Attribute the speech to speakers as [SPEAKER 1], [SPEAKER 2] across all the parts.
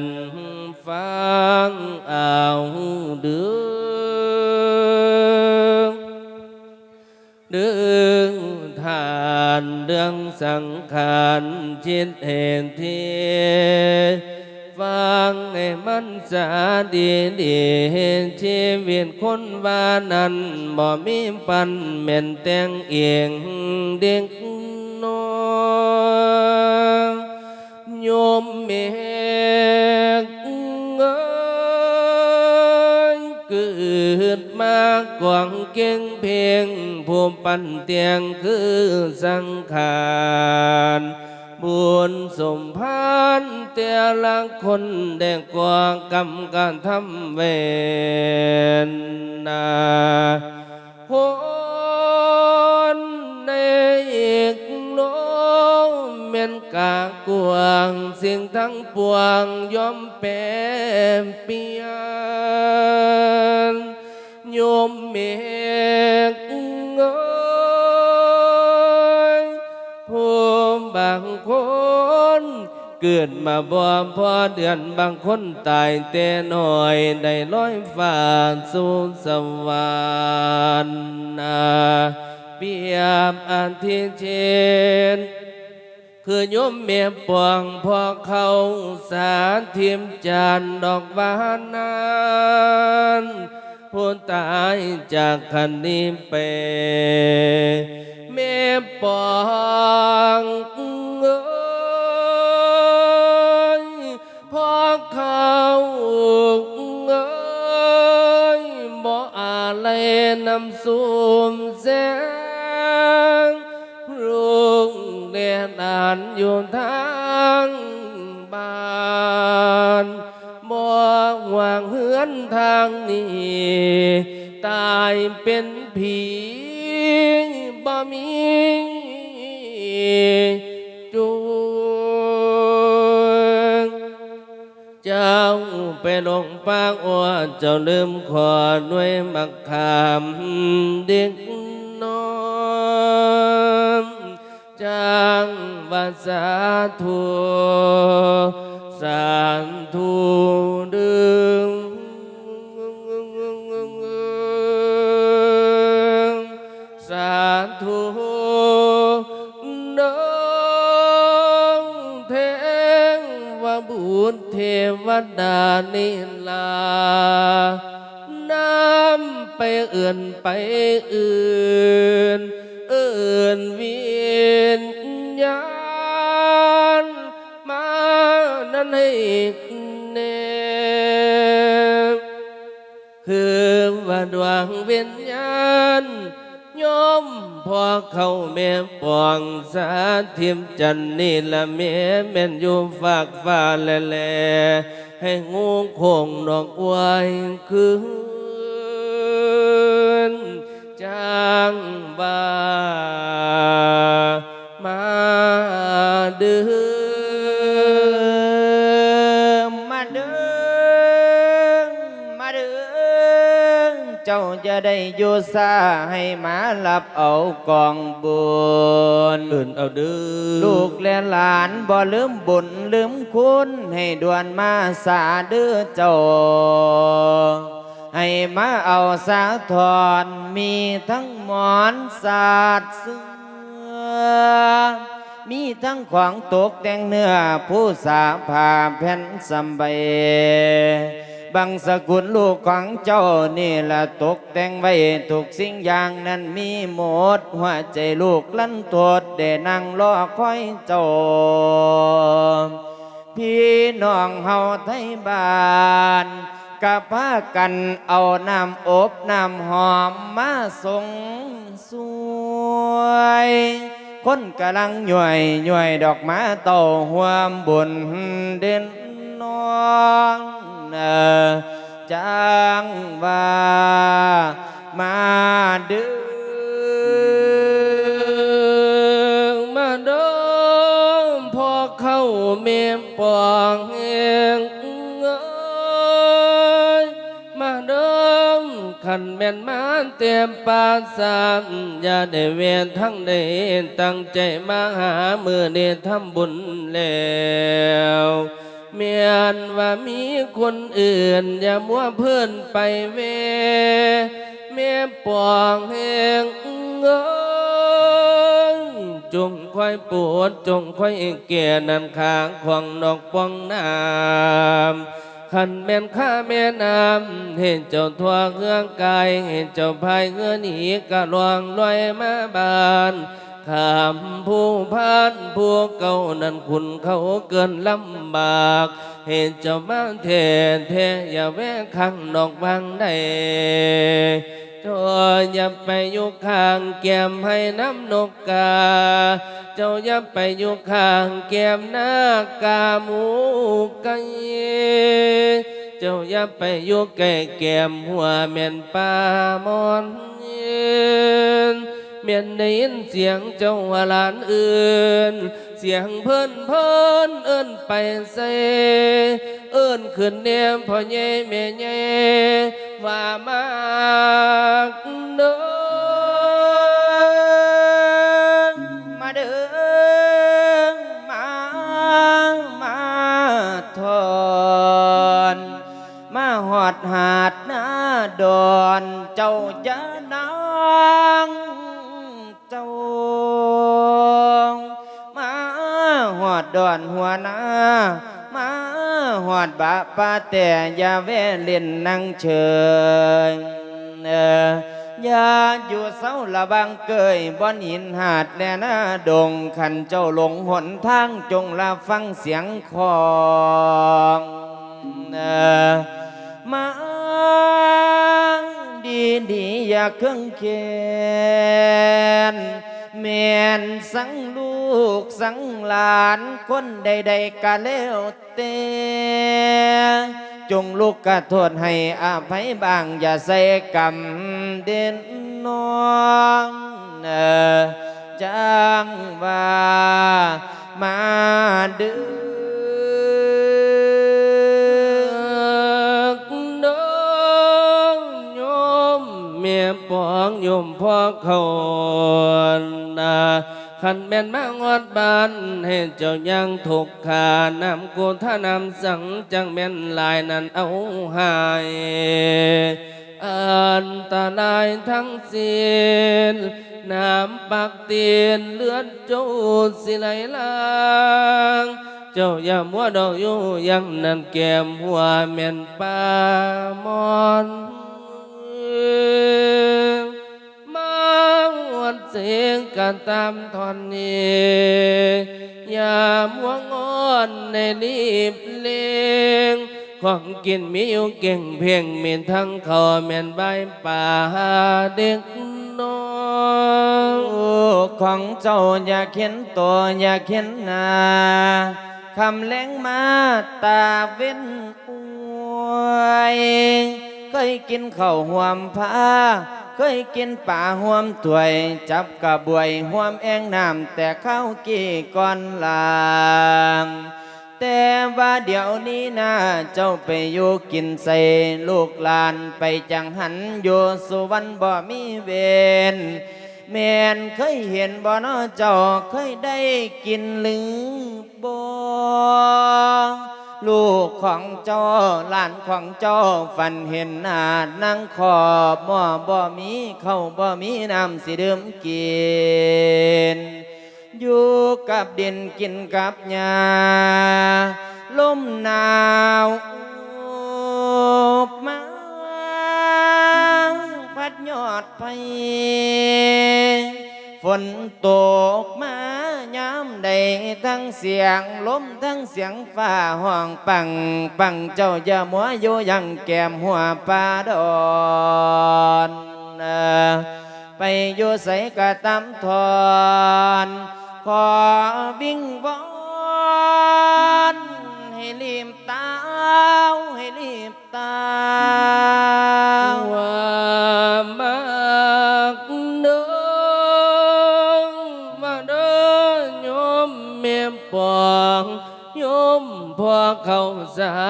[SPEAKER 1] นฟังเอาเดืองเดืองทานเรื่องสังขารจิตเโยมเมกเงยเกิดมากวางเก่งเพียงภูมิปันเตียงคือสังขารบุญสมพานแต่ละคนแดงกว่ากรรมการทำเวรนาคน ม่นกากวางสิ่งทั้งปวงยอมแปรเปลี่ยนโยมเมกเงยผู้บางคนเกิดมาบ่พอเดือนบางคนตายแต่น้อยได้ลอยฟ้าสู่สวรรค์นาเปียบอันที่เช่น คือโยมเมียปวงพอเขาสาทิมจานดอกบานนานผู้ตายจากคันนี้ไปเมียปองเออานอยู่ทางบ้านบ่หวังเหือนทางนี้ตายเป็นผีบ่มีจูงเจ้าไปลงปากอ้วเจ้าลืมขอด้วยมักขามเด็ก วาสาธุสานธุดึงสาธุน้องเทวบุตรเนั้นให้แน่คือว่าดวงวิญญาณโยมพอเข้าแม่ปองสาทิมจันนี่ละเมแม่นอยู่ฝากฟ้าแลแล ให้งูคงดอกไว้คืนจางบา เจ้า
[SPEAKER 2] จะได้อยู่ซาให้หมาหลับเอากองบุญ
[SPEAKER 1] เอื่นเอาเดือ
[SPEAKER 2] ลูกและหลานบ่ลืมบุญลืมคุณให้ด่วนมาสาเด้อเจ้า ให้มาเอาสาทอนมีทั้งหมอนสาดเสื้อมีทั้งของตกแต่งเนื้อผู้สาผ้าแผ่นสำใบ บังสกุลลูกของเจ้านี่ละตกแต่งไว้ทุกสิ่งอย่างนั้นมีหมด หัวใจลูกลั่นโทษได้นั่งรอคอยเจ้า พี่น้องเฮาไทยบ้านกับพากันเอาน้ำอบน้ำหอมมาส่งสวยคนกำลังหน่วยหน่วยดอกไม้เต่าหวมบุญเด่นนอง เอ่อจางว่ามาเดือ
[SPEAKER 1] มาเดิมพอเข้าเมียปองเองเอ้ยมา เมียนว่ามีคนอื่น อย่ามัวเพื่อนไปเวเมียปองแห่งเงยจงค่อยปวดจงค่อยเกียนันขางควงนอกปองน้ำขันแม่นข้าแม่น้ำเห็นเจ้าทั่วเครื่องกาย เห็นเจ้าพายเงือหนีกะลวงลอยมาบาน ขามผู้พานผู้เก่านั้นคุณเขาเกินลำบาก เห็นเจ้าบ้าเทนเทอย่าแวะข้างนอกบางใดเจ้าอย่าไปอยู่ข้างแก้มให้น้ำนกกา เจ้าอย่าไปอยู่ข้างแก้มหน้ากาหมูไก่เจ้าอย่าไปอยู่ใกล้แก้มหัวแม่นปลามอนเย เมียนได้ยินเสียงเจ้าหลานอื่น เสียงเพิ่นเพิ่นเอิ้นไปใส่เอิ้นขึ้นเนียมพ่อใหญ่แม่ใหญ่ว่ามากเด้
[SPEAKER 2] ดดอนหัวหน้ามาหอดบะปาแต่อย่าแวะเล่นนั่งเชยเอออย่าอยู่เศร้าละบางเกยบ่อนหินหาดแลหน้าดงขันเจ้าหลงหนทางจงละฟังเสียงของเออมาดีดีๆอย่าเครื่องเขียนแม่นสังลูก สังหลานคนใดๆก็แล้วแต่จงลูกกระโทษให้อ
[SPEAKER 1] ขันแม่นมางอดบานให้เจ้ายังถูกขานำกูท่านำสังจังแม่นลายนั้นเอาหายอันตรายทั้งสิ้นน้ำปักเตียนเลือดจูดสิไหลลางเจ้าอย่ามัวดอกอยู่ยังนั่นแก้มหัวแม่นปามอน กันตามทอนนี้อย่ามัวงอนในรีบเลงของกินมีอยู่เก่งเพียงเมีทั้งคอแม่นใบป่าเด็กน้อย
[SPEAKER 2] ลูกของเจ้าอย่าเขียนตัวอย่าเขียนหน้าคำแรงมาตาเว้นอวยเคยกินข้าวหวมผ้า เคยกินป่าห่วมถวย จับกระบวยห่วมแองน้ำแต่เข้ากี่ก่อนลางแต่ว่าเดี๋ยวนี้นะเจ้าไปอยู่กินใส่ลูกหลานไปจังหันอยู่สุวรรณบ่มีเวรแม่นเคยเห็นบ่เนาะเจ้าเคยได้กินหรือบ่ ลูกของเจ้าหลานของเจ้าฝันเห็นหน้านั่งขอบหม้อบ่มีเข้าบ่มีน้ำสิดื่มกิน อยู่กับดินกินกับหญ้าลมหนาวมาพัดยอดไป ฝนตกมาำใดทั้งเสียงลมทั้งเสียงฟ้าห้องปังปังเจ้าอย่ามัวอยู่ยังแก้มหัวปลาดอนไปอยู่ใส่กะตำทอนขอวิ่งวอนให้รีบตาให้รีบตา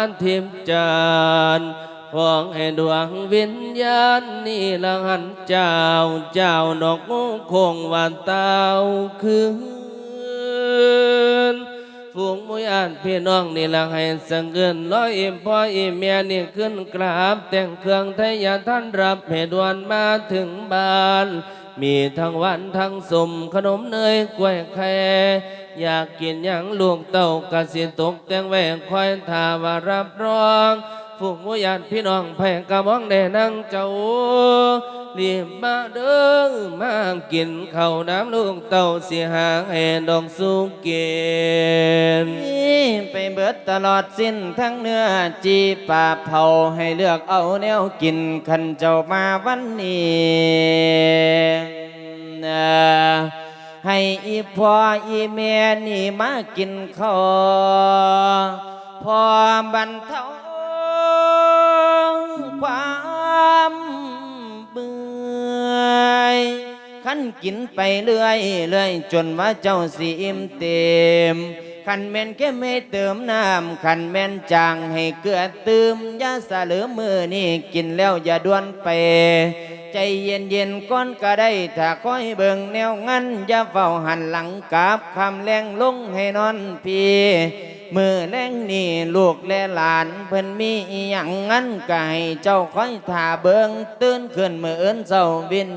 [SPEAKER 2] า
[SPEAKER 1] สารทิมจานพองให้ดวงวิญญาณนี่ละหันเจ้าเจ้าดอกงูคงวันเต้าคืนฝูงมุยอ่านพี่น้องนี่ละให้สังเกินร้อยอิ่มพ่ออิ่มเมียนี่ขึ้นกราบ แต่งเครื่องไทยาท่านรับให้ด่วนมาถึงบ้าน มีทั้งวันทั้งสมขนมเนยกล้วยแคร อยากกินย่างลูกเต้ากะสิตกแต่งแหวงคอยทาว่ารับรองฝูงมุยอ่านพี่น้องแพ่กะมองแด่นั่งเจ้ารีบมาเด้อมากินข้าวน้ำลูกเต้าสิหางแห่ดอกสุเกน
[SPEAKER 2] นี่ไปเบิดตลอดสิ้นทั้งเนื้อจีป่าเผาให้เลือกเอาแนวกินขันเจ้ามาวันนี้เอ่อ ให้อีพ่ออีแม่นี่มากินข้าวพอบรรเทาความเบื่อขันกินไปเรื่อยเรื่อยจนว่าเจ้าสิอิ่มเต็มขันแม่นแค่ไม่เติมน้ำขันแม่นจางให้เกลือเติมอยาสะเหลือมือนี่กินแล้วอย่าด่วนไป ใจเย็นเย็นๆก้อนก็ได้ถ้าคอยเบิ่งแนวงั้นอย่าเฝ้าหันหลังกาบคำแรงลงให้นอนพีมือแรงนี่ลูกและหลานเพิ่นมีอย่างงั้นก็ให้เจ้าคอยท่าเบิ่งตื่นขึ้นมือเอินเศร้าบิน